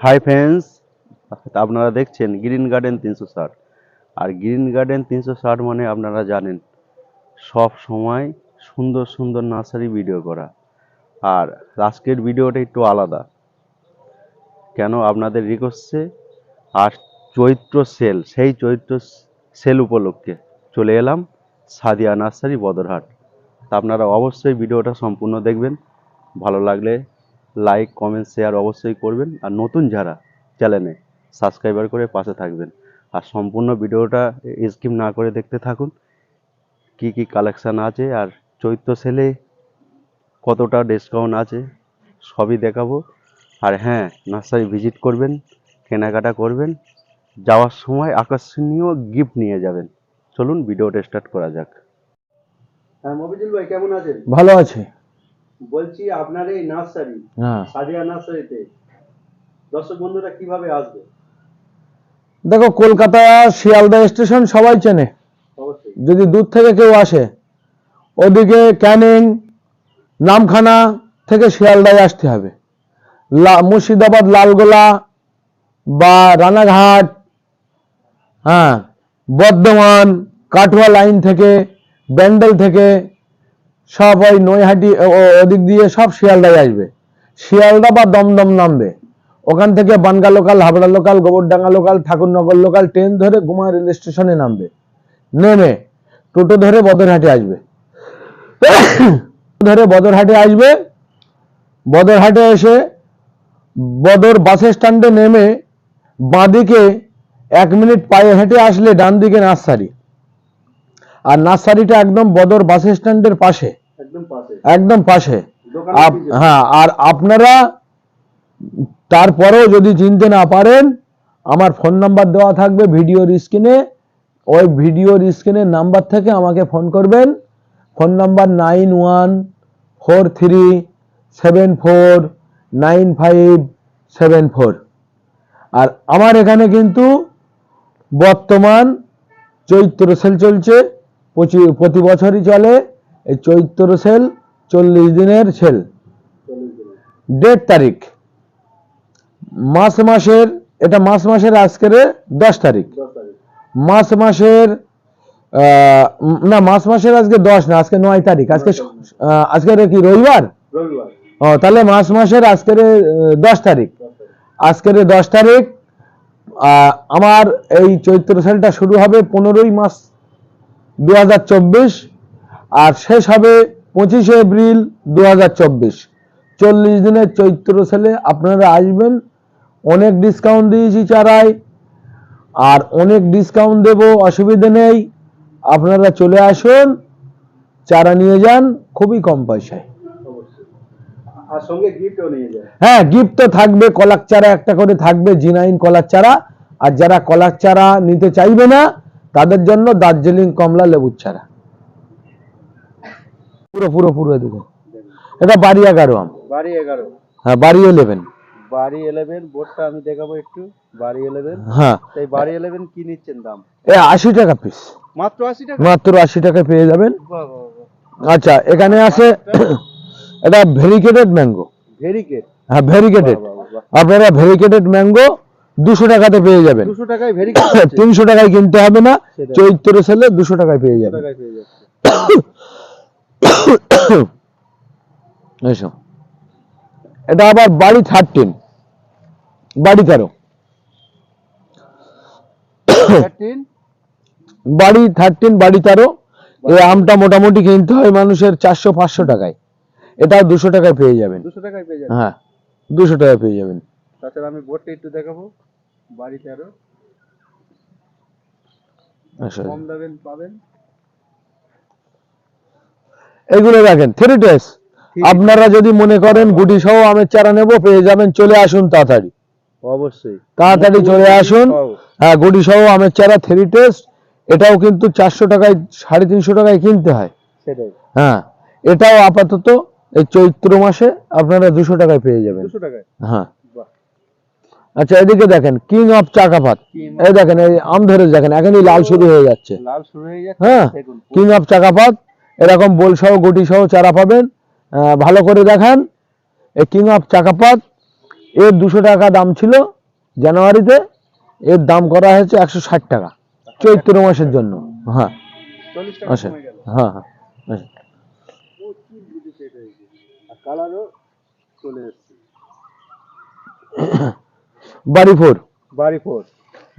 Hi friends আপনারা দেখছেন green garden তিনশো ষাট। আর গ্রিন গার্ডেন তিনশো ষাট মানে আপনারা জানেন, সব সময় সুন্দর সুন্দর নার্সারি ভিডিও করা। আর আজকের ভিডিওটা একটু আলাদা। কেন আপনাদের রিকোয়েস্টে আর চৈত্র সেল, সেই চৈত্র সেল উপলক্ষে চলে এলাম সাদিয়া নার্সারি বদরহাট। তা আপনারা অবশ্যই ভিডিওটা সম্পূর্ণ দেখবেন। ভালো লাগলে লাইক কমেন্ট শেয়ার অবশ্যই করবেন। আর নতুন যারা চ্যানেলে সাবস্ক্রাইবার করে পাশে থাকবেন আর সম্পূর্ণ ভিডিওটা স্কিপ না করে দেখতে থাকুন। কি কি কালেকশান আছে আর চৈত্র সেলে কতটা ডিসকাউন্ট আছে সবই দেখাবো। আর হ্যাঁ নার্সারি ভিজিট করবেন কেনাকাটা করবেন যাওয়ার সময় আকর্ষণীয় গিফট নিয়ে যাবেন। চলুন ভিডিওটা স্টার্ট করা যাক। হ্যাঁ মফিজুল ভাই কেমন আছেন? ভালো আছে। বলছি আপনার এই নার্সারি হ্যাঁ। সাদিয়া নার্সারিতে। দর্শক বন্ধুরা কীভাবে আসবে? দেখো কলকাতা শিয়ালদা স্টেশন সবাই চেনে। যদি দূর থেকে কেউ আসে ওদিকে ক্যানিং নামখানা থেকে শিয়ালদায় আসতে হবে। মুর্শিদাবাদ লালগোলা বা রানাঘাট হ্যাঁ বর্ধমান কাটোয়া লাইন থেকে ব্যান্ডেল থেকে সব ওই নৈহাটি ওদিক দিয়ে সব শিয়ালদায় আসবে। শিয়ালদা বা দমদম নামবে। ওখান থেকে Bangaon local, Habra local, Gobardanga local, Thakurnagar local train ধরে গুমা রেল স্টেশনে নামবে। নেমে টোটো ধরে বদরহাটে আসবে। ধরে বদরহাটে আসবে। বদরহাটে এসে বদর বাস স্ট্যান্ডে নেমে বাঁদিকে এক মিনিট পায়ে হেঁটে আসলে ডান দিকে নার্সারি। আর নার্সারিটা একদম বদর বাস স্ট্যান্ডের পাশে। একদম পাশে। হ্যাঁ আর আপনারা তারপরেও যদি চিনতে না পারেন আমার ফোন নাম্বার দেওয়া থাকবে ভিডিওর স্ক্রিনে। ওই ভিডিওর স্ক্রিনের নাম্বার থেকে আমাকে ফোন করবেন। Phone number nine one four three seven four nine five seven four. আর আমার এখানে কিন্তু বর্তমান চৈত্র সেল চলছে প্রতি বছরই চলে। এই চৈত্র সেল চল্লিশ দিনের সেল। ডেট তারিখ। মাস মাসের এটা মাস মাসের আজকের দশ তারিখ। মাস মাসের না মাস মাসের আজকে দশ না আজকে নয় তারিখ। আজকে আজকের কি রবিবার? রবিবার। ও তাহলে মাস মাসের আজকের দশ তারিখ। আজকের দশ তারিখ আহ, আমার এই চৈত্র সেলটা শুরু হবে পনেরোই মাস দুই হাজার চব্বিশ। আর শেষ হবে পঁচিশে এপ্রিল দু হাজার চব্বিশ। চল্লিশ দিনের চৈত্র সেলে আপনারা আসবেন। অনেক ডিসকাউন্ট দিয়েছি চারায়। আর অনেক ডিসকাউন্ট দেব অসুবিধে নেই। আপনারা চলে আসুন চারা নিয়ে যান খুবই কম পয়সায়। হ্যাঁ গিফট তো থাকবে কলার চারা একটা করে থাকবে জিনাইন কলার চারা। আর যারা কলার চারা নিতে চাইবে না তাদের জন্য দার্জিলিং কমলা লেবুর চারা। পুরো পুরো পুরো এদিকে। এটা বাড়ি এগারো আম। বাড়ি এগারো। হ্যাঁ বাড়ি ইলেভেন বাড়ি ইলেভেন বোর্ডটা আমি দেখাবো একটু। বাড়ি ইলেভেন হ্যাঁ। তাই বাড়ি ইলেভেন কি নিচ্ছেন দাম? এ আশি টাকা পিস মাত্র আশি টাকা? মাত্র আশি টাকা পেয়ে যাবেন। বাহ, বাহ, বাহ। আচ্ছা এখানে আছে এটা ভেরিকেটেড ম্যাঙ্গো। হ্যাঁ ভেরিকেটেড। আপনারা ভেরিকেটেড ম্যাঙ্গো দুশো টাকাতে পেয়ে যাবেন। তিনশো টাকায় কিনতে হবে না। চৈত্র সেলে দুশো টাকায় পেয়ে যাবেন। এসো। এটা আবার বাড়ি থার্টিন বাড়ি তেরো বাড়ি থার্টিন বাড়ি তেরো এই আমটা মোটামুটি কিনতে হয় মানুষের চারশো পাঁচশো টাকায়। এটা দুশো টাকায় পেয়ে যাবেন। দুশো টাকায় পেয়ে যাচ্ছে হ্যাঁ দুশো টাকায় পেয়ে যাবেন। তাছাড়া আমি বোর্ডটা একটু দেখাবো। বাড়ি তেরো কম দামে পাবেন? এগুলো দেখেন থ্রি ডেস আপনারা যদি মনে করেন গুটি সহ আমের চারা নেব পেয়ে যাবেন চলে আসুন তাড়াতাড়ি। অবশ্যই। তাড়াতাড়ি চলে আসুন। হ্যাঁ গুটি সহ আমের চারা থ্রি টেস্ট এটাও কিন্তু চারশো টাকায় সাড়ে তিনশো টাকায় কিনতে হয়। সেটাই। হ্যাঁ এটাও আপাতত এই চৈত্র মাসে আপনারা দুশো টাকায় পেয়ে যাবেন। হ্যাঁ। আচ্ছা এদিকে দেখেন কিং অফ চাকাপাত। এই দেখেন এই আম ধরে দেখেন এখনই লাল শুরু হয়ে যাচ্ছে। লাল শুরু হয়ে যাচ্ছে হ্যাঁ কিং অফ চাকাপাত। এরকম বোল সহ গুটি সহ চারা পাবেন। ভালো করে দেখান। এই কিং অফ চাকাপাত এর দুশো টাকা দাম ছিল জানুয়ারিতে। এর দাম করা হয়েছে একশো ষাট টাকা চৈত্র মাসের জন্য। হ্যাঁ। আচ্ছা হ্যাঁ হ্যাঁ। বাড়ি ফোর বাড়ি ফোর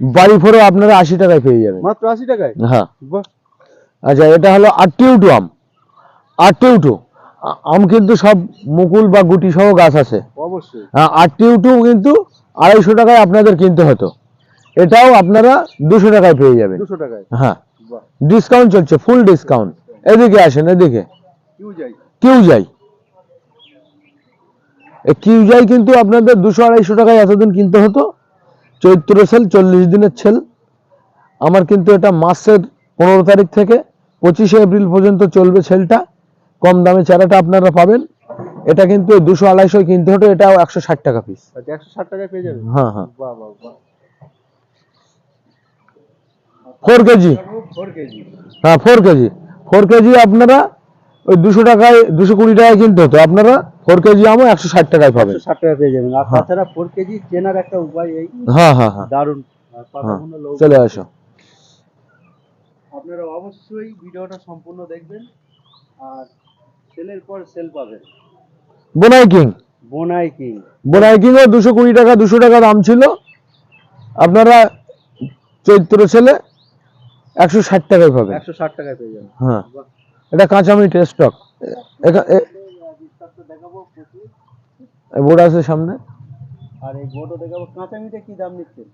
বাড়ি ফোরও আপনারা আশি টাকায় পেয়ে যাবেন। মাত্র আশি টাকায়? হ্যাঁ। আচ্ছা এটা হলো আটটিউটু আম আটটিউটু আ- আম কিন্তু সব মুকুল বা গুটি সহ গাছ আছে। অবশ্যই। হ্যাঁ আটটিউটু কিন্তু আড়াইশো টাকায় আপনাদের কিনতে হতো। এটাও আপনারা দুশো টাকায় পেয়ে যাবেন। দুশো টাকায়? হ্যাঁ। ডিসকাউন্ট চলছে ফুল ডিসকাউন্ট। এদিকে আসেন এদিকে। কিউ যাই কিউ যাই কিউ যাই কিন্তু আপনাদের দুশো আড়াইশো টাকায় এতদিন কিনতে হতো। চৈত্র সেল চল্লিশ দিনের সেল। আমার কিন্তু এটা মাসের পনেরো তারিখ থেকে পঁচিশে এপ্রিল পর্যন্ত চলবে সেলটা। কম দামে চারাটা আপনারা পাবেন। এটা কিন্তু দুশো আড়াইশো কিনতে হতো এটাও একশো ষাট টাকা পিস আচ্ছা একশো ষাট টাকায় পেয়ে যাবেন? হ্যাঁ হ্যাঁ। Four KG. Four KG. হ্যাঁ ফোর কেজি। ফোর কেজি আপনারা ওই দুশো টাকায় দুশো কুড়ি টাকায় কিনতে হতো। আপনারা ফোর কেজি আমও একশো ষাট টাকায় পাবেন। ষাট টাকা পেয়ে যাবেন। আর হ্যাঁ। তাছাড়া ফোর কেজি চেনার একটা উপায় এই। হ্যাঁ হ্যাঁ হ্যাঁ। দারুণ। হ্যাঁ। চলে আসো। আপনারা অবশ্যই ভিডিওটা সম্পূর্ণ দেখবেন। আর সেলের পর সেল পাবেন বোনাই কিং? বোনাই কিং। বোনাই কিংও দুশো কুড়ি টাকা দুশো টাকা দাম ছিল। আপনারা চৈত্র ছেলে একশো ষাট টাকায় পাবেন। একশো ষাট টাকায় পেয়ে যাবেন। হ্যাঁ। এটা কাঁচা মিট স্টক। বোর্ড আছে সামনে।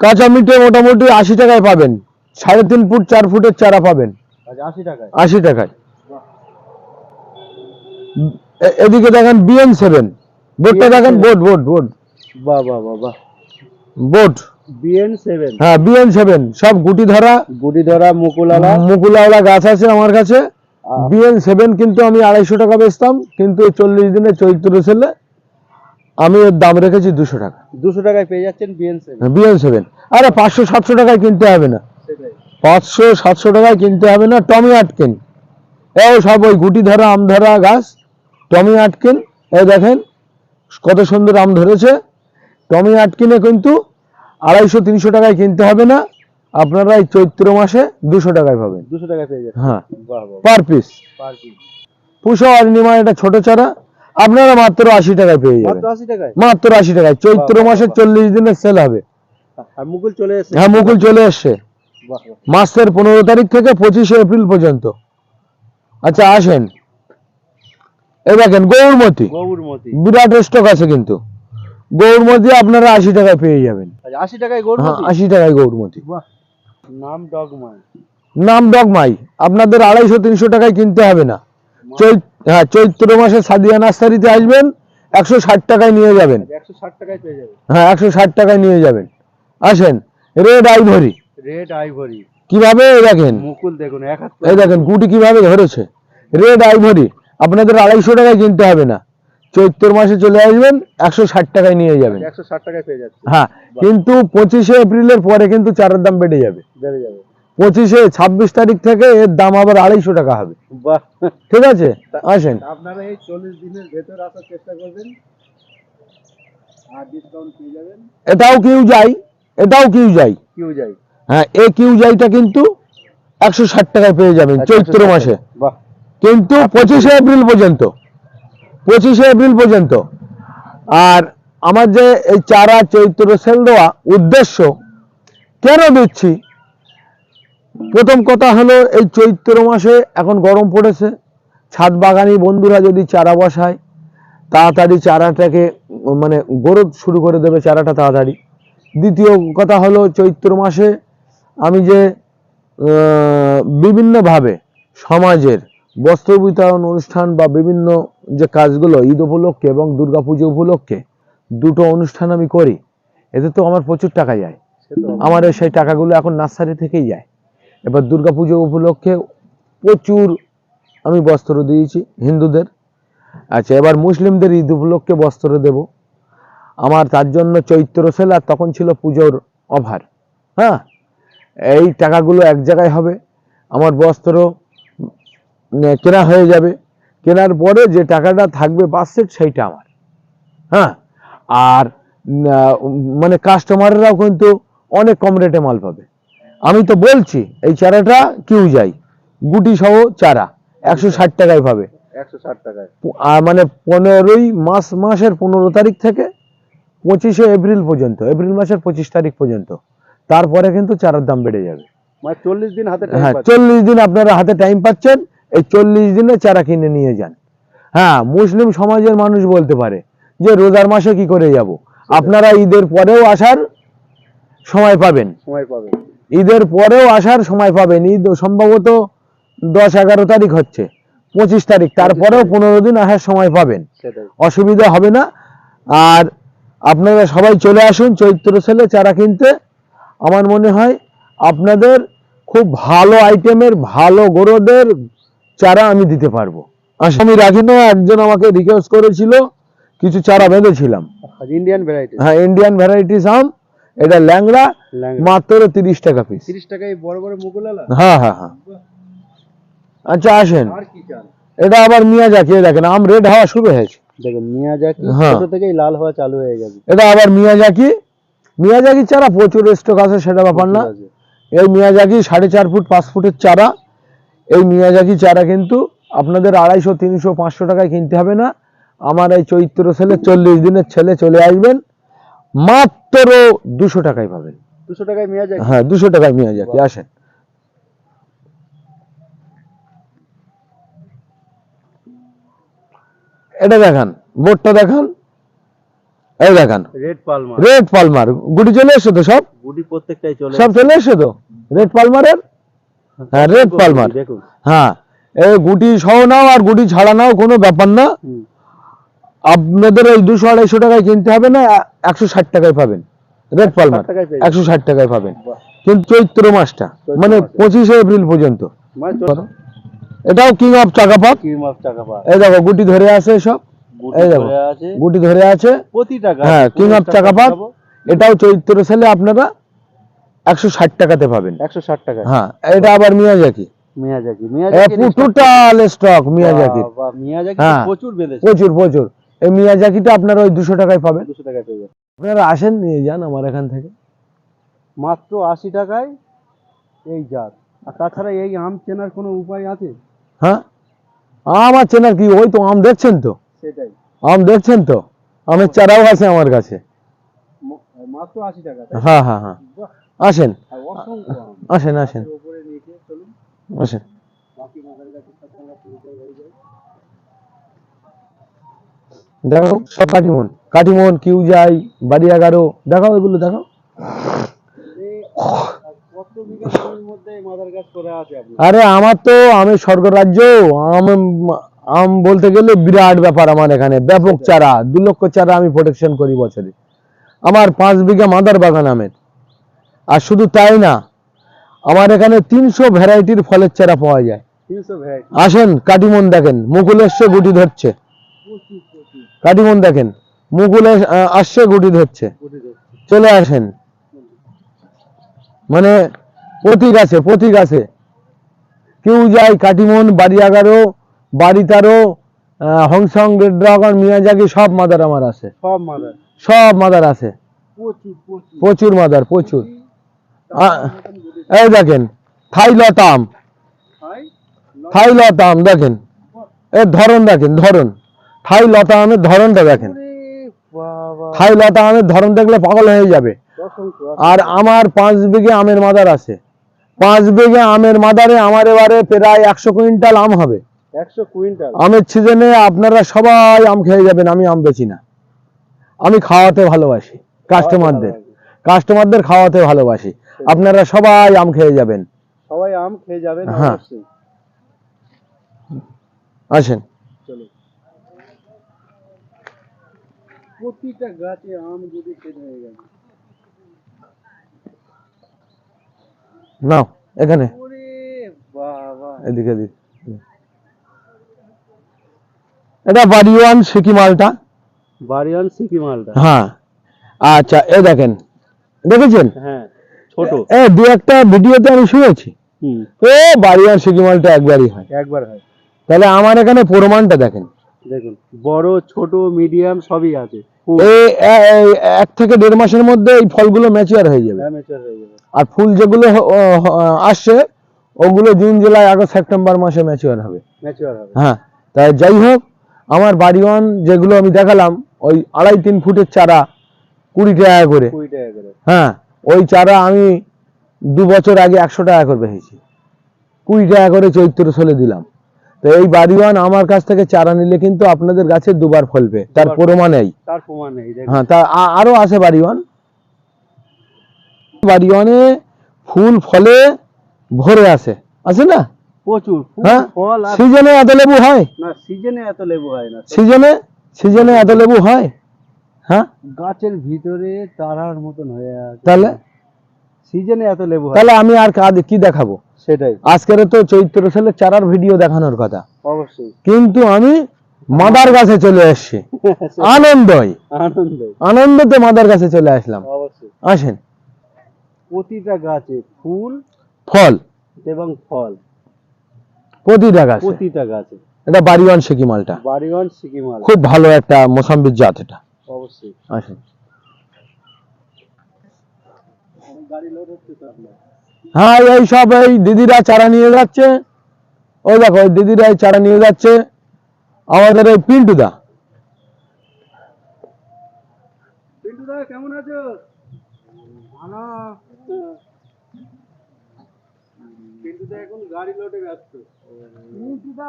কাঁচা মিটে কি মোটামুটি আশি টাকায় পাবেন। সাড়ে তিন ফুট চার ফুটের চারা পাবেন। আচ্ছা আশি টাকায়। আশি টাকায়। এদিকে দেখেন বিএন সেভেন বোর্ডটা দেখেন বোর্ড বোর্ড বোর্ড। বাহ বাহ বাহ বাহ। বোর্ড। হ্যাঁ বিএন সেভেন সব গুটি ধরা গুটি ধরা মুকুলালা। মুকুলাওয়ালা গাছ আছে আমার কাছে। বিএন সেভেন কিন্তু আমি আড়াইশো টাকা বেচতাম কিন্তু চল্লিশ দিনে চৈত্র ছেলে আমি এর দাম রেখেছি দুশো টাকা। দুশো টাকায় পেয়ে যাচ্ছেন বিএন সেভেন বিএন সেভেন আরে পাঁচশো সাতশো টাকায় কিনতে হবে না। পাঁচশো সাতশো টাকায় কিনতে হবে না টমি আটকেন। এই সব ওই গুটি ধরা আম ধরা গাছ। টমি আটকেন এই দেখেন কত সুন্দর আম ধরেছে। টমি আটকিনে কিন্তু আড়াইশো তিনশো টাকায় কিনতে হবে না। আপনারা এই চৈত্র মাসে দুশো টাকায় পাবেন। দুশো টাকায় পেয়ে যাচ্ছেন হ্যাঁ। Per piece. Per piece. Puja অর্ণিমা এটা ছোট চারা। আপনারা মাত্র আশি টাকায় পেয়ে যাবেন। মাত্র আশি টাকায়? চৈত্র মাসে চল্লিশ দিনের সেল হবে। মুকুল চলে এসেছে। হ্যাঁ মুকুল চলে এসছে। মাসের পনেরো তারিখ থেকে পঁচিশে এপ্রিল পর্যন্ত। আচ্ছা আসেন। এই দেখেন গৌরমতি গৌরমতি বিরাট স্টক আছে কিন্তু। গৌরমতি আপনারা আশি টাকায় পেয়ে যাবেন। আচ্ছা আশি টাকায় হ্যাঁ গৌরমতি আশি টাকায় গৌরমতি নাম ডগমাই নাম ডগমাই আপনাদের আড়াইশো তিনশো টাকায় কিনতে হবে না। হ্যাঁ চৈত্র মাসে সাদিয়া নার্সারিতে আসবেন একশো ষাট টাকায় নিয়ে যাবেন। একশো ষাট টাকায় হ্যাঁ একশো ষাট টাকায় নিয়ে যাবেন। আসেন রেড আইভরি। Red ivory. কীভাবে? দেখেন। মুকুল দেখুন এই দেখেন গুটি কীভাবে ধরেছে? Red ivory. আপনাদের আড়াইশো টাকায় কিনতে হবে না। চৈত্র মাসে চলে আসবেন একশো ষাট টাকায় নিয়ে যাবেন। একশো ষাট টাকায় পেয়ে যাচ্ছে। হ্যাঁ কিন্তু পঁচিশে এপ্রিলের পরে কিন্তু চারের দাম বেড়ে যাবে। বেড়ে যাবে। পঁচিশে ছাব্বিশ তারিখ থেকে এর দাম আবার আড়াইশো টাকা হবে। ঠিক আছে? আসেন। আপনারা এই চল্লিশ দিনের ভেতর আসার চেষ্টা করবেন। এটাও কিউ যাই এটাও কিউ যাই কিউ যাই হ্যাঁ এ কিউ যাইটা কিন্তু একশো ষাট টাকায় পেয়ে যাবেন চৈত্র মাসে। বাহ। কিন্তু পঁচিশে এপ্রিল পর্যন্ত, পঁচিশে এপ্রিল পর্যন্ত। আর আমার যে এই চারা, চৈত্র সেল দেওয়া উদ্দেশ্য কেন দিচ্ছি? প্রথম কথা হলো এই চৈত্র মাসে এখন গরম পড়েছে, ছাদ বাগানি বন্ধুরা যদি চারা বসায়, তাড়াতাড়ি চারাটাকে মানে গ্রোথ শুরু করে দেবে চারাটা তাড়াতাড়ি। দ্বিতীয় কথা হলো চৈত্র মাসে আমি যে বিভিন্নভাবে সমাজের বস্ত্র বিতরণ অনুষ্ঠান বা বিভিন্ন যে কাজগুলো ঈদ উপলক্ষে এবং দুর্গাপুজো উপলক্ষে দুটো অনুষ্ঠান আমি করি। এতে তো আমার প্রচুর টাকা যায়। আমার সেই টাকাগুলো এখন নার্সারি থেকেই যায়। এবার দুর্গাপুজো উপলক্ষে প্রচুর আমি বস্ত্র দিয়েছি হিন্দুদের। আচ্ছা এবার মুসলিমদের ঈদ উপলক্ষে বস্ত্র দেব। আমার তার জন্য চৈত্র সেল আর তখন ছিল পুজোর অভার হ্যাঁ এই টাকাগুলো এক জায়গায় হবে। আমার বস্ত্র কেনা হয়ে যাবে। কেনার পরে যে টাকাটা থাকবে বাস সেট সেইটা আমার। হ্যাঁ? আর মানে কাস্টমাররাও কিন্তু অনেক কম রেটে মাল পাবে। আমি তো বলছি এই চারাটা কিউ যাই গুটি সহ চারা একশো ষাট টাকায় পাবে। একশো ষাট টাকায়। আর মানে পনেরোই মাস মাসের পনেরো তারিখ থেকে পঁচিশে এপ্রিল পর্যন্ত এপ্রিল মাসের পঁচিশ তারিখ পর্যন্ত। তারপরে কিন্তু চারার দাম বেড়ে যাবে। মানে চল্লিশ দিন হাতে হ্যাঁ চল্লিশ দিন আপনারা হাতে টাইম পাচ্ছেন। এই চল্লিশ দিনে চারা কিনে নিয়ে যান। হ্যাঁ মুসলিম সমাজের মানুষ বলতে পারে যে রোজার মাসে কি করে যাব? আপনারা ঈদের পরেও আসার সময় পাবেন। ঈদের পরেও আসার সময় পাবেন। ঈদ সম্ভবত দশ এগারো তারিখ হচ্ছে পঁচিশ তারিখ তারপরেও পনেরো দিন আসার সময় পাবেন। অসুবিধা হবে না। আর আপনারা সবাই চলে আসুন চৈত্র সেলে চারা কিনতে। আমার মনে হয় আপনাদের খুব ভালো আইটেমের ভালো গরুদের চারা আমি দিতে পারব। আচ্ছা, আমি রাখিনি একজন আমাকে রিকোয়েস্ট করেছিল কিছু চারা বেঁধেছিলাম। ইন্ডিয়ান ভ্যারাইটি হ্যাঁ ইন্ডিয়ান ভ্যারাইটিস আম এটা ল্যাংড়া মাত্র তিরিশ টাকা পিস তিরিশ টাকায় বড় বড় হ্যাঁ হ্যাঁ হ্যাঁ। আচ্ছা আসেন। এটা আবার মিয়া যাকে দেখেন আম রেড হওয়া শুরু হয়েছে দেখুন হ্যাঁ। ছোট থেকেই লাল হওয়া চালু হয়ে গেছে। এটা আবার মিয়াজাকি। চারা প্রচুর স্টক আছে সেটা ব্যাপার না। এই মিয়াজাকি সাড়ে চার ফুট পাঁচ ফুটের চারা। এই মিয়াজাকি চারা কিন্তু আপনাদের আড়াইশো তিনশো পাঁচশো টাকায় কিনতে হবে না। আমার এই চৈত্র ছেলে চল্লিশ দিনের ছেলে চলে আসবেন। মাত্র দুশো টাকায় পাবেন। দুশো টাকায় মিয়াজাকি? হ্যাঁ দুশো টাকায় মিয়াজাকি আসেন। এটা দেখান বোর্ডটা দেখান। এই দেখান। রেড পালমার রেড পালমার গুটি চলে এসছো তো সব? গুটি প্রত্যেকটাই চলে সব চলে এসছো? তো রেড পালমারের হ্যাঁ রেড পালমার। হ্যাঁ গুটি সহ নাও আর গুটি ছাড়া নাও কোনো ব্যাপার না। আপনাদের ওই দুশো আড়াইশো টাকায় কিনতে হবে না একশো ষাট টাকায় পাবেন। রেড পালমার একশো ষাট টাকায় পাবেন। কিন্তু চৈত্র মাসটা মানে পঁচিশে এপ্রিল পর্যন্ত। মানে এটাও কিং অফ টাকা পা এই দেখো গুটি ধরে আছে সব। গুটি এই দেখো ধরে আছে। গুটি ধরে আছে। হ্যাঁ কিং অফ চাকাপাত। এটাও চৈত্র সেলে আপনারা একশো ষাট টাকাতে পাবেন। একশো ষাট টাকা। হ্যাঁ এটা আবার Miyazaki. Miyazaki Miyazaki total stock মিয়াজাকির Miyazaki. প্রচুর বেঁধেছে। প্রচুর প্রচুর। এই মিয়াজাকিটা আপনারা ওই দুশো টাকায় পাবেন। দুশো টাকা পেয়ে আপনারা আসেন নিয়ে যান আমার এখান থেকে। মাত্র আশি টাকায় এই জাত। আর তাছাড়া এই আম চেনার কোনো উপায় আছে? হ্যাঁ আমার চেনার কি? ওই তো আম দেখছেন তো? সেটাই। আম দেখছেন তো? আমের চারাও আছে আমার কাছে। মাত্র আশি টাকা হ্যাঁ হ্যাঁ হ্যাঁ। আসেন। আসেন আসেন। আসেন। দেখো সব কাটিমন কাটিমন কিউ যাই বাড়ি এগারো দেখাও। এগুলো দেখো এই আর আমার তো আমি স্বর্গরাজ্য আম আম বলতে গেলে বিরাট ব্যাপার আমার এখানে। ব্যাপক চারা। দু লক্ষ চারা আমি প্রোটেকশন করি বছরে। আমার পাঁচ বিঘা মাদার বাগান আমের। আর শুধু তাই না আমার এখানে তিনশো ভ্যারাইটির ফলের চারা পাওয়া যায়। আসেন কাটিমন দেখেন মুকুল এসছে গুটি ধরছে। কাটিমন দেখেন মুকুল আসছে গুটি ধরছে। চলে আসেন। মানে প্রতীক আছে প্রতীক আছে। কেউ যায় কাটিমন বাড়ি এগারো বাড়ি তারো হংসং রেড ড্রাগন মিয়াজাকি সব মাদার আমার আছে। সব মাদার। সব মাদার আছে। প্রচুর মাদার প্রচুর। এই দেখেন থাই লতাম খাই থাই? লতাম দেখেন। এর ধরন দেখেন ধরন। থাই লতা আমের ধরনটা দেখেন। ওরে থাই লতা আমের ধরন দেখলে পাগল হয়ে যাবে। আর আমার পাঁচ বিঘে আমের মাদার আছে। পাঁচ বিঘে আমের মাদারে আমার এবারে প্রায় একশো কুইন্টাল আম হবে। একশো কুইন্টাল? আমের সিজনে আপনারা সবাই আম খেয়ে যাবেন আমি আম বেচি না। আমি খাওয়াতে ভালোবাসি। কাস্টমারদের। কাস্টমারদের খাওয়াতে ভালোবাসি। আপনারা সবাই আম খেয়ে যাবেন। সবাই আম খেয়ে যাবেন হ্যাঁ। আসেন। প্রতিটা গাছে আম যদি হয়ে গেছে নাও এখানে। এদিকে এটা বাড়িওয়ান সিকি মালটা? বারিয়ান সিকি মালটা। হ্যাঁ। আচ্ছা এ দেখেন। দেখেছেন? হ্যাঁ। ছোট এ দু একটা ভিডিওতে আমি শুনেছি। ও বাড়িওয়ান সিকি মালটা একবারই হয়। একবার হয়। তাহলে আমার এখানে প্রমাণটা দেখেন। দেখুন বড় ছোট মিডিয়াম সবই আছে। এক থেকে দেড় মাসের মধ্যে এই ফলগুলো ম্যাচিওর হয়ে যাবে। হ্যাঁ হয়ে আর ফুল যেগুলো আসছে ওগুলো জুন জুলাই আগস্ট সেপ্টেম্বর মাসে ম্যাচিওর হবে। হ্যাঁ তাই যাই হোক আমার বাড়িওয়ান যেগুলো আমি দেখালাম ওই আড়াই তিন ফুটের চারা কুড়ি টাকা করে। কুড়ি টাকা করে। হ্যাঁ ওই চারা আমি দু বছর আগে একশো টাকা করে বেচেছি। কুড়ি টাকা করে চৈত্র সোলে দিলাম। তো এই বাড়িওয়ান আমার কাছ থেকে চারা নিলে কিন্তু আপনাদের গাছে দুবার ফলবে তার। প্রমাণ তার নেই হ্যাঁ তা আরও আছে বাড়িওয়ান। বাড়িওয়ানে ফুল ফলে ভরে আসে। আছে না? প্রচুর। হ্যাঁ? সিজনে এত লেবু হয়? না সিজনে এত লেবু হয় না। সিজনে? সিজনে এত লেবু হয়? হ্যাঁ? গাছের ভিতরে তারার মতন হয়ে আছে। তাহলে? সিজনে এত লেবু তাহলে আমি আর কি দেখাবো? সেটাই। আজকের তো চৈত্র সালে চারার ভিডিও দেখানোর কথা। অবশ্যই। কিন্তু আমি মাদার কাছে চলে এসেছি। আনন্দই। আনন্দ আনন্দতে মাদার কাছে চলে আসলাম। অবশ্যই। আসেন। প্রতিটা গাছে ফুল ফল। এবং ফল। প্রতিটা গাছে। প্রতিটা গাছে। এটা বাড়িওয়ান সিকি মালটা বাড়িওয়ান সিকিমাল। খুব ভালো একটা মোসাম্বির জাত এটা। অবশ্যই। আসেন আপনার হ্যাঁ এই সব এই দিদিরা চারা নিয়ে যাচ্ছে। ওই দেখো ওই দিদিরা এই চারা নিয়ে যাচ্ছে। আমাদের এই পিন্টু দা পিন্টু দা কেমন আছো? ভালো। পিন্টু দা এখন গাড়ি লোডে ব্যস্ত।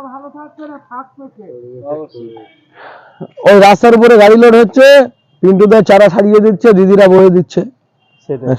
ভালো থাকছে না ওই রাস্তার উপরে গাড়ি লোড হচ্ছে পিন্টু দা চারা সারিয়ে দিচ্ছে দিদিরা বয়ে দিচ্ছে। সেটাই।